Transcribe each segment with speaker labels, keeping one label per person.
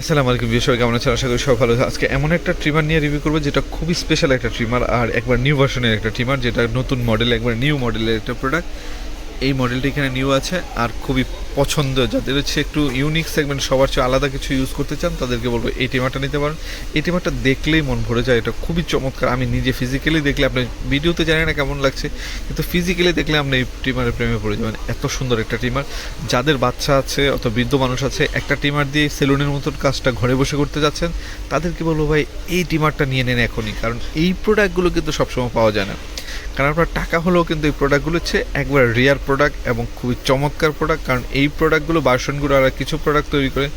Speaker 1: আসসালামু আলাইকুম বিষয় কেমন আছেন? আশা করি সব ভালো আজকে এমন একটা ট্রিমার নিয়ে রিভিউ করব, যেটা খুবই স্পেশাল একটা ট্রিমার আর একবার নিউ ভার্সনের একটা ট্রিমার যেটা নতুন মডেল একবার নিউ মডেলের একটা প্রোডাক্ট এই মডেলটা এখানে নিউ আছে আর খুবই পছন্দ। যাদের হচ্ছে একটু ইউনিক সেগমেন্ট সবার চেয়ে আলাদা কিছু ইউজ করতে চান, তাদেরকে বলব এই টিমারটা নিতে পারেন। এই টিমারটা দেখলেই মন ভরে যায়, এটা খুবই চমৎকার। আমি নিজে ফিজিক্যালি দেখলে আপনি ভিডিওতে জানি না কেমন লাগছে, কিন্তু ফিজিক্যালি দেখলে আপনি এই টিমারের প্রেমে পড়ে যাবেন। এত সুন্দর একটা টিমার। যাদের বাচ্চা আছে অত বৃদ্ধ মানুষ আছে, একটা টিমার দিয়ে সেলুনের মতন কাজটা ঘরে বসে করতে যাচ্ছেন, তাদেরকে বলব ভাই, এই টিমারটা নিয়ে নেন এখনই। কারণ এই প্রোডাক্টগুলো কিন্তু সবসময় পাওয়া যায় না। কারণ আপনার টাকা হলেও কিন্তু এই প্রোডাক্টগুলো হচ্ছে একবার রেয়ার প্রোডাক্ট এবং খুবই চমৎকার প্রোডাক্ট কারণ এই প্রোডাক্টগুলো বাসনগুলো আর কিছু প্রোডাক্ট তৈরি করে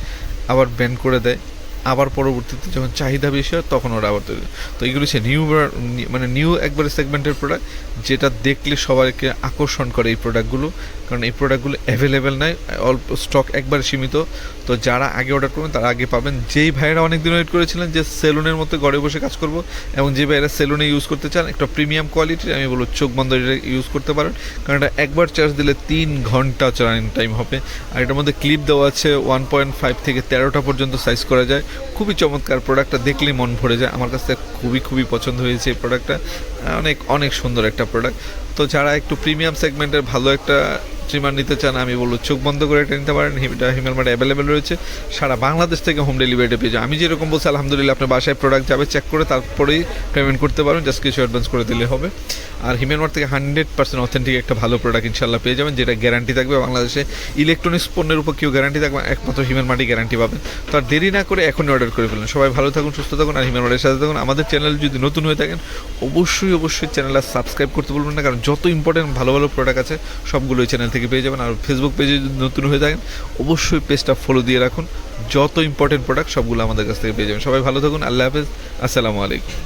Speaker 1: আবার ব্যান করে দেয়। আবার পরবর্তীতে যখন চাহিদা বেশি হয়, তখন ওরা আবার তৈরি। তো এগুলো হচ্ছে নিউ মানে নিউ একবারে সেগমেন্টের প্রোডাক্ট যেটা দেখলে সবাইকে আকর্ষণ করে এই প্রোডাক্টগুলো কারণ এই প্রোডাক্টগুলো অ্যাভেলেবেল নাই, অল্প স্টক একবার সীমিত। তো যারা আগে অর্ডার করবেন, তারা আগে পাবেন। যেই ভাইয়েরা অনেক দিন ওয়েট করেছিলেন যে সেলুনের মতো ঘরে বসে কাজ করব, এবং যে ভাইয়েরা সেলুনে ইউজ করতে চান, একটা প্রিমিয়াম কোয়ালিটির আমি বলব চোখ বন্ধ ইউজ করতে পারেন। কারণ এটা একবার চার্জ দিলে তিন ঘণ্টা চার্জিং টাইম হবে। আর এটার মধ্যে ক্লিপ দেওয়া আছে ওয়ান পয়েন্ট ফাইভ থেকে তেরোটা পর্যন্ত সাইজ করা যায়। খুবই চমৎকার প্রোডাক্টটা দেখলেই মন ভরে যায়। আমার কাছে খুবই খুবই পছন্দ হয়েছে এই প্রোডাক্টটা অনেক অনেক সুন্দর একটা প্রোডাক্ট তো যারা একটু প্রিমিয়াম সেগমেন্টের ভালো একটা ট্রিমার নিতে চান, আমি বলব চোখ বন্ধ করে এটা নিতে পারেন। হিমটা হিমেল মার্টে অ্যাভেলেবেল রয়েছে। সারা বাংলাদেশ থেকে হোম ডেলিভারিটা পেয়ে যাবেন। আমি যেরকম বলছি, আলহামদুলিল্লাহ আপনার বাসায় প্রোডাক্ট যাবে চেক করে তারপরেই পেমেন্ট করতে পারবেন। জাস্ট কিছু অ্যাডভান্স করে দিলে হবে। আর হিমেল মার্ট থেকে হান্ড্রেড পার্সেন্ট অথেন্টিক একটা ভালো প্রোডাক্ট ইনশাল্লাহ পেয়ে যাবেন, যেটা গ্যারান্টি থাকবে। বাংলাদেশে ইলেকট্রনিক্স পণ্যের উপর কেউ গ্যারান্টি থাকবে একমাত্র হিমেল মার্টই গ্যারান্টি পাবেন। তো আর দেরি না করে এখনই অর্ডার করে ফেলুন। সবাই ভালো থাকুন, সুস্থ থাকুন আর হিমেল মার্টের সাথে থাকুন। আমাদের চ্যানেল যদি নতুন হয়ে থাকেন, অবশ্যই অবশ্যই চ্যানেলটা সাবস্ক্রাইব করতে বলবেন না, কারণ যত ইম্পর্টেন্ট ভালো ভালো প্রোডাক্ট আছে, সবগুলো এই চ্যানেল থেকে পেয়ে যাবেন। আর ফেসবুক পেজে যদি নতুন হয়ে থাকেন, অবশ্যই পেজটা ফলো দিয়ে রাখুন। যত ইম্পর্টেন্ট প্রোডাক্ট সবগুলো আমাদের কাছ থেকে পেয়ে যাবেন। সবাই ভালো থাকুন। আল্লাহ হাফেজ। আসসালামু আলাইকুম।